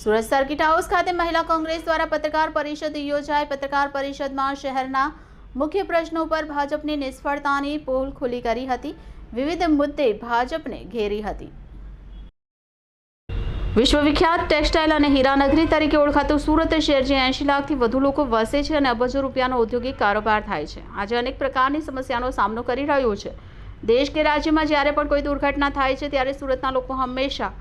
Surat circuit house ખાતે મહિલા કોંગ્રેસ દ્વારા પત્રકાર પરિષદ યોજાઈ. પત્રકાર પરિષદમાં શહેરના મુખ્ય પ્રશ્નો પર ભાજપની નિષ્ફળતાની પોલ ખુલ્લી કરી હતી. વિવિધ મુદ્દે ભાજપને ઘેરી હતી. વિશ્વવિખ્યાત ટેક્સટાઇલ અને હીરાનગરી તરીકે ઓળખાતું સુરત શહેર જે એંશી લાખથી વધુ લોકો વસે છે અને અબજો રૂપિયાનો ઔદ્યોગિક કારોબાર થાય છે. આજે અનેક પ્રકારની સમસ્યાનો સામનો કરી રહ્યું છે. દેશ કે રાજ્યમાં જ્યારે પણ કોઈ દુર્ઘટના થાય છે, ત્યારે સુરતના લોકો હંમેશા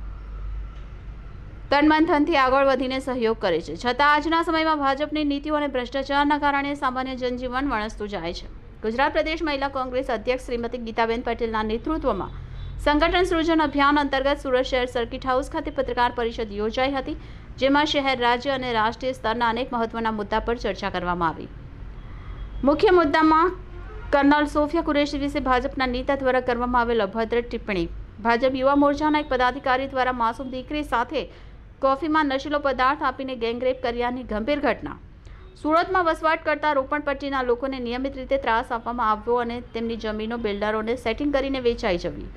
તનમન ધનથી આગળ વધીને સહયોગ કરે છે. છતાં આજના સમયમાં ભાજપની નીતિઓ અને ભ્રષ્ટાચારના કારણે સામાન્ય જનજીવન વણસતું જાય છે. ગુજરાત પ્રદેશ મહિલા કોંગ્રેસ અધ્યક્ષ શ્રીમતી ગીતાબેન પટેલના નેતૃત્વમાં સંગઠન સૃજન અભિયાન અંતર્ગત સુરત શહેર સર્કિટ હાઉસ ખાતે પત્રકાર પરિષદ યોજાઈ હતી, જેમાં શહેર, રાજ્ય અને રાષ્ટ્રીય સ્તરના અનેક મહત્વના મુદ્દા પર ચર્ચા કરવામાં આવી. મુખ્ય મુદ્દામાં કર્નલ સોફિયા કુરેશી વિશે ભાજપના નેતા દ્વારા કરવામાં આવેલ અભદ્ર ટિપ્પણી. ભાજપ યુવા મોરચાના એક પદાધિકારી દ્વારા માસૂમ દીકરી સાથે કોફીમાં નશીલો પદાર્થ આપીને ગેંગરેપ કર્યાની ગંભીર ઘટના. સુરતમાં વસવાટ કરતા રોપણપટ્ટીના લોકોને નિયમિત રીતે ત્રાસ આપવામાં આવ્યો અને તેમની જમીનો બિલ્ડરોને સેટિંગ કરીને વેચાઈ જવી.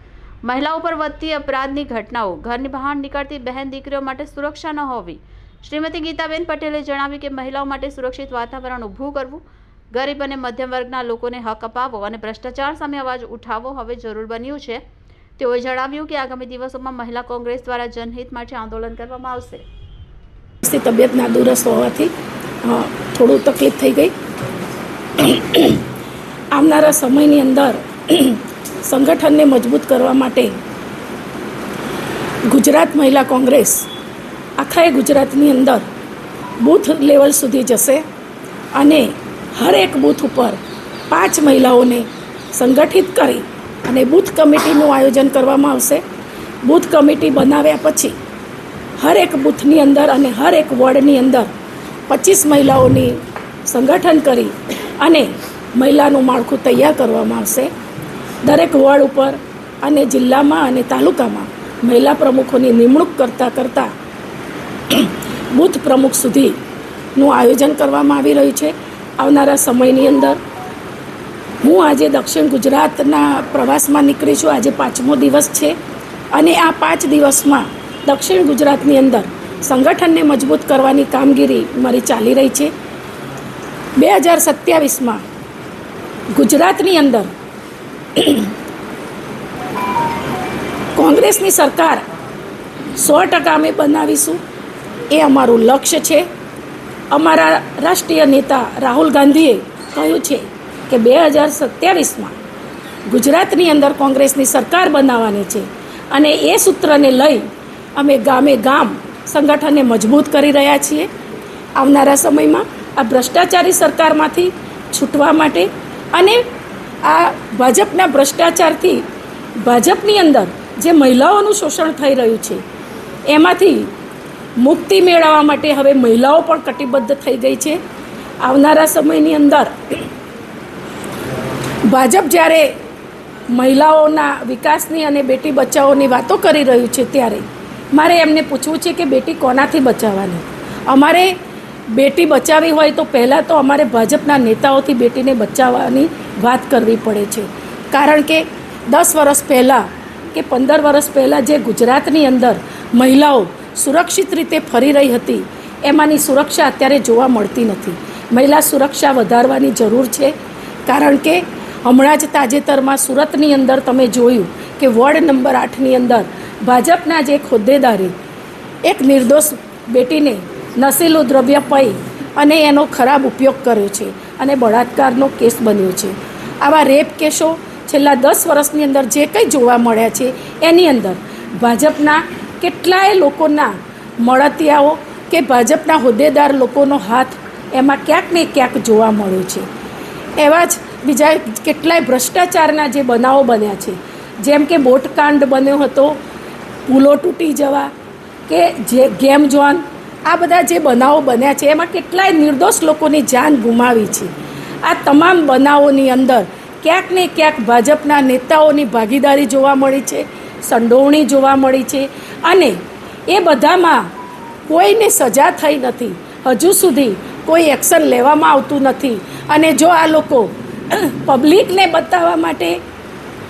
મહિલાઓ પર વધતી અપરાધની ઘટનાઓ. ઘરની બહાર નીકળતી બહેન દીકરીઓ માટે સુરક્ષા ન હોવી. શ્રીમતી ગીતાબેન પટેલે જણાવ્યું કે મહિલાઓ માટે સુરક્ષિત વાતાવરણ ઊભું કરવું, ગરીબ અને મધ્યમ વર્ગના લોકોને હક અપાવો અને ભ્રષ્ટાચાર સામે અવાજ ઉઠાવવો હવે જરૂર બન્યું છે. તેઓએ જણાવ્યું કે આગામી દિવસોમાં મહિલા કોંગ્રેસ દ્વારા જનહિત માટે આંદોલન કરવામાં આવશે. તબિયત નાદુરસ્ત હોવાથી થોડું તકલીફ થઈ ગઈ. આવનારા સમયની અંદર સંગઠનને મજબૂત કરવા માટે ગુજરાત મહિલા કોંગ્રેસ આખા ગુજરાતની અંદર બૂથ લેવલ સુધી જશે અને હરેક બૂથ ઉપર પાંચ મહિલાઓને સંગઠિત કરી અને બૂથ કમિટીનું આયોજન કરવામાં આવશે. બૂથ કમિટી બનાવ્યા પછી હર એક બૂથની અંદર અને હર એક વોર્ડની અંદર પચીસ મહિલાઓની સંગઠન કરી અને મહિલાનું માળખું તૈયાર કરવામાં આવશે. દરેક વોર્ડ ઉપર અને જિલ્લામાં અને તાલુકામાં મહિલા પ્રમુખોની નિમણૂક કરતાં કરતાં બૂથ પ્રમુખ સુધીનું આયોજન કરવામાં આવી રહ્યું છે. આવનારા સમયની અંદર હું આજે દક્ષિણ ગુજરાતના પ્રવાસમાં નીકળી છું. આજે પાંચમો દિવસ છે અને આ પાંચ દિવસમાં દક્ષિણ ગુજરાતની અંદર સંગઠનને મજબૂત કરવાની કામગીરી મારી ચાલી રહી છે. બે હજાર સત્યાવીસમાં ગુજરાતની અંદર કોંગ્રેસની સરકાર સો ટકા અમે બનાવીશું. એ અમારું લક્ષ્ય છે. અમારા રાષ્ટ્રીય નેતા રાહુલ ગાંધીએ કહ્યું છે કે બે હજાર સત્યાવીસમાં ગુજરાતની અંદર કોંગ્રેસની સરકાર બનાવવાની છે અને એ સૂત્રને લઈ અમે ગામે ગામ સંગઠનને મજબૂત કરી રહ્યા છીએ. આવનારા સમયમાં આ ભ્રષ્ટાચારી સરકારમાંથી છૂટવા માટે અને આ ભાજપના ભ્રષ્ટાચારથી ભાજપની અંદર જે મહિલાઓનું શોષણ થઈ રહ્યું છે, એમાંથી મુક્તિ મેળવવા માટે હવે મહિલાઓ પણ કટિબદ્ધ થઈ ગઈ છે. આવનારા સમયની અંદર ભાજપ જ્યારે મહિલાઓના વિકાસની અને બેટી બચાવોની વાતો કરી રહ્યું છે ત્યારે મારે એમને પૂછવું છે કે બેટી કોનાથી બચાવવાની? અમારે બેટી બચાવવી હોય તો પહેલાં તો અમારે ભાજપના નેતાઓથી બેટીને બચાવવાની વાત કરવી પડે છે. કારણ કે દસ વર્ષ પહેલાં કે પંદર વર્ષ પહેલાં જે ગુજરાતની અંદર મહિલાઓ સુરક્ષિત રીતે ફરી રહી હતી, એમાંની સુરક્ષા અત્યારે જોવા મળતી નથી. મહિલા સુરક્ષા વધારવાની જરૂર છે, કારણ કે હમણાં જ તાજેતરમાં સુરતની અંદર તમે જોયું કે વોર્ડ નંબર આઠની અંદર ભાજપના જ હોદ્દેદારે એક નિર્દોષ બેટીને નશીલું દ્રવ્ય પઈ અને એનો ખરાબ ઉપયોગ કર્યો છે અને બળાત્કારનો કેસ બન્યો છે. આવા રેપ કેસો છેલ્લા દસ વર્ષની અંદર જે કંઈ જોવા મળ્યા છે, એની અંદર ભાજપના કેટલાય લોકોના મળતિયાઓ કે ભાજપના હોદ્દેદાર લોકોનો હાથ એમાં ક્યાંક ને ક્યાંક જોવા મળ્યો છે. એવા જ બીજા કેટલાય ભ્રષ્ટાચારના જે બનાવો બન્યા છે, જેમ કે બોટકાંડ બન્યો હતો, પુલો તૂટી જવા, કે જે ગેમ જોન આ બધા જે બનાવો બન્યા છે, એમાં કેટલાય નિર્દોષ લોકોની જાન ગુમાવી છે. આ તમામ બનાવોની અંદર ક્યાંક ને ક્યાંક ભાજપના નેતાઓની ભાગીદારી જોવા મળી છે, સંડોવણી જોવા મળી છે, અને એ બધામાં કોઈને સજા થઈ નથી. હજુ સુધી કોઈ એક્શન લેવામાં આવતું નથી. અને જો આ લોકો પબ્લિકને બતાવવા માટે